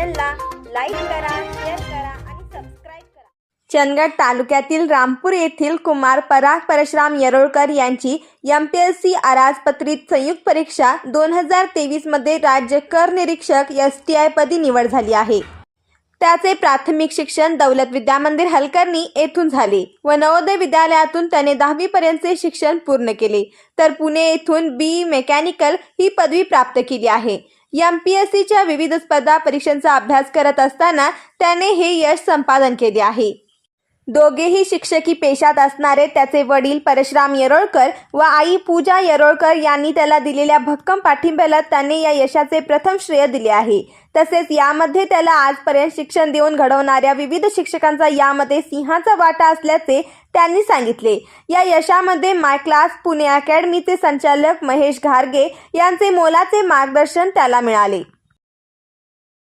चॅनलला लाईक करा शेअर करा आणि सबस्क्राईब करा. चंदगड तालुक्यातील रामपूर येथील कुमार पराग परशुराम येरोळकर यांची एम पी एस सी अराजपत्रित संयुक्त परीक्षा दोन हजार तेवीसमध्ये राज्य कर निरीक्षक एस टी आय पदी निवड झाली आहे. त्याचे प्राथमिक शिक्षण दौलत विद्या मंदिर हलकर्णी येथून झाले व नवोदय विद्यालयातून त्याने दहावी पर्यंतचे शिक्षण पूर्ण केले. तर पुणे येथून बी मेकॅनिकल ही पदवी प्राप्त केली आहे. एम पी एस सीच्या विविध स्पर्धा परीक्षांचा अभ्यास करत असताना त्याने हे यश संपादन केले आहे. दोघेही शिक्षकी पेशात असणारे त्याचे वडील परशुराम येरोळकर व आई पूजा येरोळकर यांनी त्याला दिलेल्या भक्कम पाठिंब्याला त्याने या यशाचे प्रथम श्रेय दिले आहे. तसेच यामध्ये त्याला आजपर्यंत शिक्षण देऊन घडवणाऱ्या विविध शिक्षकांचा यामध्ये सिंहाचा वाटा असल्याचे त्यांनी सांगितले. या यशामध्ये माय क्लास पुणे अकॅडमीचे संचालक महेश घारगे यांचे मोलाचे मार्गदर्शन त्याला मिळाले.